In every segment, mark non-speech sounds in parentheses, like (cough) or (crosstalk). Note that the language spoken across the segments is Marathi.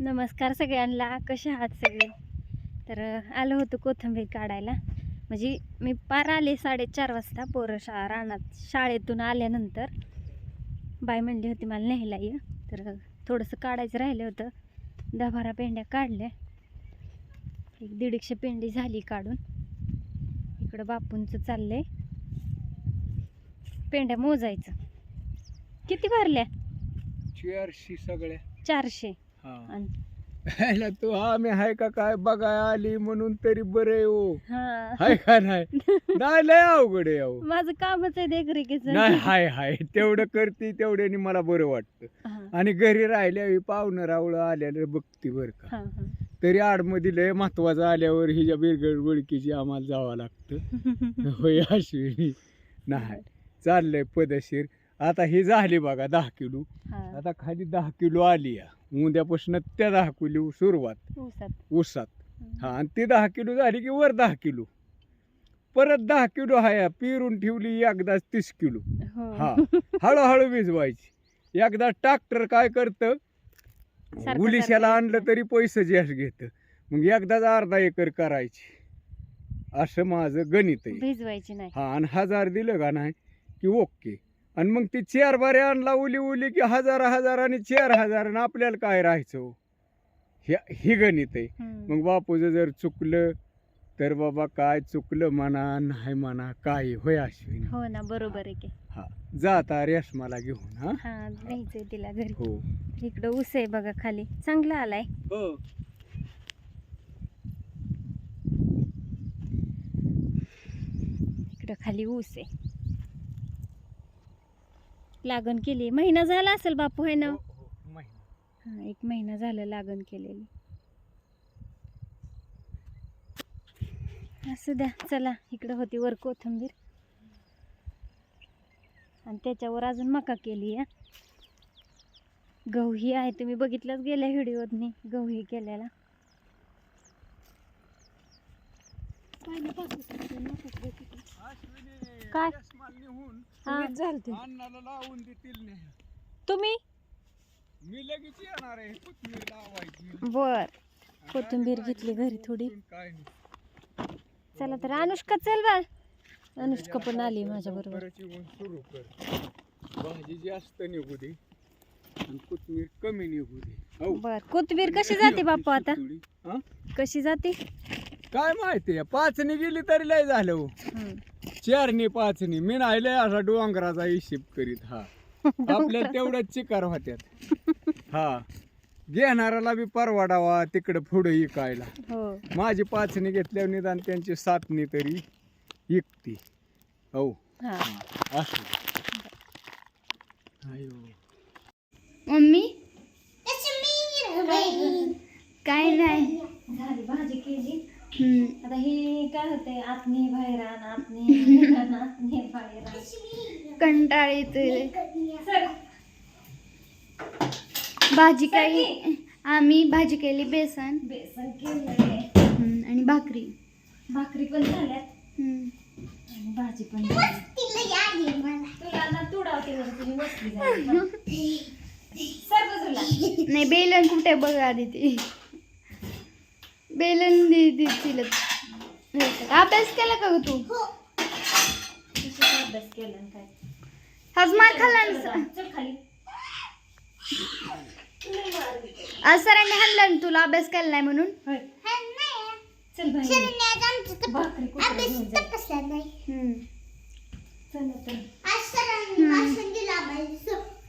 नमस्कार सगळ्यांना कसे आहात सगळे? तर आलो होतो कोथिंबीर काढायला. म्हणजे मी पार आले साडेचार वाजता पोरं शा रानात शाळेतून आल्यानंतर. बाय म्हणली होती मला न्यायला ये. तर थोडंसं काढायचं राहिलं होतं. दहा बारा पेंड्या काढल्या. एक दीडशे पेंडी झाली काढून. इकडं बापूंचं चाललंय. पेंड्या मोजायचं. किती भरल्या? चारशे सगळ्या. चारशे. आणि ह्याला तू आम्ही हाय का काय? बघाय आली म्हणून तरी बरे हो. हा. हाय का नाही? (laughs) नाही लय अवघड आहे अहो. माझं कामच आहे देखरेखीचं. नाही हाय हाय. तेवढं करते तेवढ्याने मला बरं वाटतं. हा, आणि घरी राहिल्या पाहुणं रावळं आल्याला बघती बरं का. हा, हा. तरी आडमध्ये लय महत्वाचं आल्यावर हिच्या बिरगड वळकीची आम्हाला जावं लागतं. (laughs) होय अश्विनी नाही चाललंय पदशीर. आता ही झाली बघा दहा किलो. हा. आता खाली दहा किलो आली या. उद्यापासून त्या दहा किलो सुरुवात. ऊसात. ऊसात. हा आणि ती दहा किलो झाली की वर दहा किलो. परत दहा किलो हाया पिरून ठेवली एकदाच तीस किलो. हो. हा हळूहळू भिजवायची. एकदा ट्रॅक्टर काय करतं? गुलिशाला आणलं तरी पैसे जास्त घेतं. मग एकदाच अर्धा एकर करायची. असं माझं गणित आहे. हा आणि हजार दिलं का नाही की ओके. आणि मग ती चार बारे आणला उली उली की हजार हजार आणि चार हजार आणि आपल्याला काय राहायचं हो? हे ही गणित आहे. मग बापूचं जर चुकलं तर बाबा काय चुकलं म्हणा नाही म्हणा काय होय अश्विनी. हो ना बरोबर आहे की. हा जाता रेशमाला घेऊन हा. हा तिला घरी. हो. इकडं ऊस आहे बघा खाली. चांगला आलाय. हो. इकडं खाली ऊस आहे. लागण केली. महिना झाला असेल बापू आहे ना? हो, हो, एक महिना झाला लागण केलेली. असू द्या चला इकडं होती वर कोथंबीर. आणि त्याच्यावर अजून मका केली आहे गहू ही आहे तुम्ही बघितलंच गेल्या व्हिडिओतनी गहू ही केलेला. अश्विनी, काय? हा अन्नाला लावून देतील नाही तुम्ही? मी लगेच येणार आहे. कोथमीर लावायची. बर. कोथिंबीर घेतली घरी थोडी. काय नाही. चला तर अनुष्का चल बा. अनुष्का पण आली माझ्या बरोबर. परत येऊन सुरू कर. भाजी जास्त निघू दे. आणि कोथमीर कमी निघू दे. हो. बर. कोथिंबीर कशी जाते बापू आता? थोडी. हा? कशी जाते? काय माहिती पाचनी गेली तरी लय झालं हो. हम्म. चारनी पाचनी. मी नाही लय असा डोंगराचा हिशेब करीत हा. (laughs) आपल्या तेवढ्याच चिकार होत्यात. हा. घेणाऱ्याला बी परवाडावा तिकडं पुढं इकायला. हो. माझी पाचनी घेतल्यावर निदान त्यांची सातनी तरी इकती. हो. हा असं. मम्मी काय नाही झाली भाजी केली हम्म. आता ही काय होते. आतनी बाहेर आण आतनी आण, आतनी बाहेर आण. कंटाळ येतोय भाजी काय आम्ही भाजी केली बेसन. बेसन हम्म, आणि भाकरी. भाकरी पण झाल्यात. आणि भाजी पण तुला तुडावते तुझी मस्ती झाली नाही बेलन कुठे बघा आधी ते. बेलन दे दे तिला अभ्यास केला का ग तू? कशाचा अभ्यास केला आज मार खाल्ला आज सरांनी हाणला ना तुला अभ्यास केला नाही म्हणून?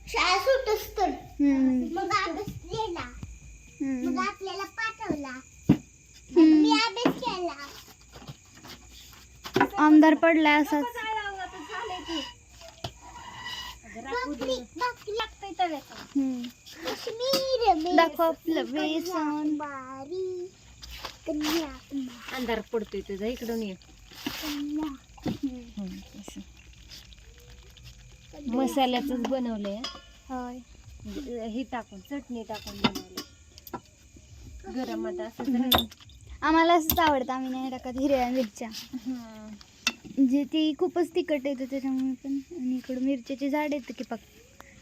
शाळा सुटच तर. मग अभ्यास लिहिला मग हम्म. आपल्याला पाठवला मी अभ्यास केला आमदार पडलाय असाच. दाखव आपलं बेसन अंधार पडतोय तुझा इकडून ये. कन्या मसाल्याचंच बनवलंय होय. म्हणजे हे टाकून चटणी टाकून बनवलंय. गरम आता असं. आम्हाला असंच आवडतं. आम्ही नाही टाकत हिरव्या मिरच्या. हं. म्हणजे ती खूपच तिखट येतं त्याच्यामुळे पण. आणि इकडं मिरच्याचे झाड येतं की पाक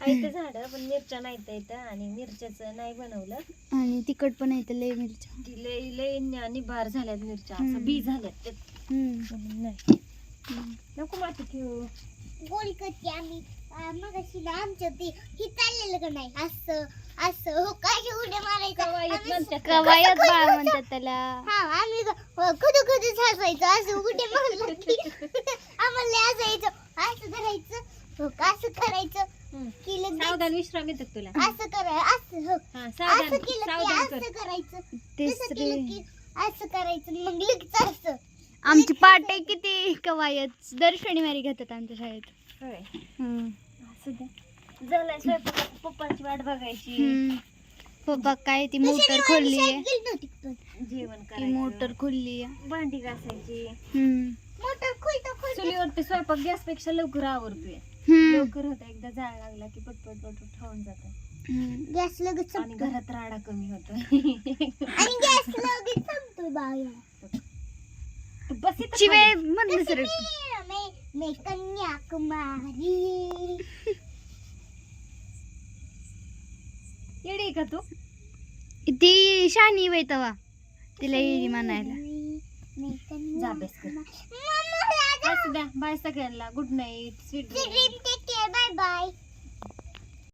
आहे झाड पण मिरच्या नाहीत इथं आणि मिरच्याचं नाही बनवलं. आणि तिखट पण येतं लय मिरच्या. ती लय लय नि- निभार झाल्यात मिरच्या. असं बी झाल्यात त्यात. नाही. नको माती ठेवू गोल करते आम्ही. मग आमच्या ते हे चाललेलं का नाही? असं असं. हो काय उड्या मारायचं कवायत आम्ही- म्हणतात कवायत बाळ म्हणतात त्याला? हा आम्ही हसायचं असं उड्या मारलं की आम्हाला लय हसायचं. असं करायचं हो का असं करायचं? हम्म. की लगेच सावधान विश्राम येतात तुला. असं करा असं हो. हा असं सावधान केलं की सावधान कर. असं करायचं तसं तिसरी केलं की असं करायचं. मग लगेच असं. आमची पाटे किती कवायत दर शनिवारी घेतात आमच्या शाळेत. होय. हम्म. असू द्या झालाय स्वयंपाक पप्पाची वाट बघायची. हम्म. पप्पा काय ती मोटर खोलली आहे जेवण ती करायचं मोटर खोलली आहे भांडी घासायची. हम्म. मोटर खुलतो खुलतो. चुलीवरती स्वयंपाक गॅसपेक्षा लवकर आवरतोय. हम्म. लवकर होतं एकदा जाळ लागला की पटपट पटपट खाऊन जात. हम्म. गॅस लगेच आणि संपतो. घरात राडा कमी होतो. आणि गॅस लगेच संपतो बाया. बस इथं शिवे खाली. म्हण दुसरं मैं मैं कन्याकुमारी. येडी का तू? ती शानी वय तवा. तिला येईल म्हणायला. जा अभ्यास कर. असू द्या बाय सगळ्यांना. Good night sweet bye bye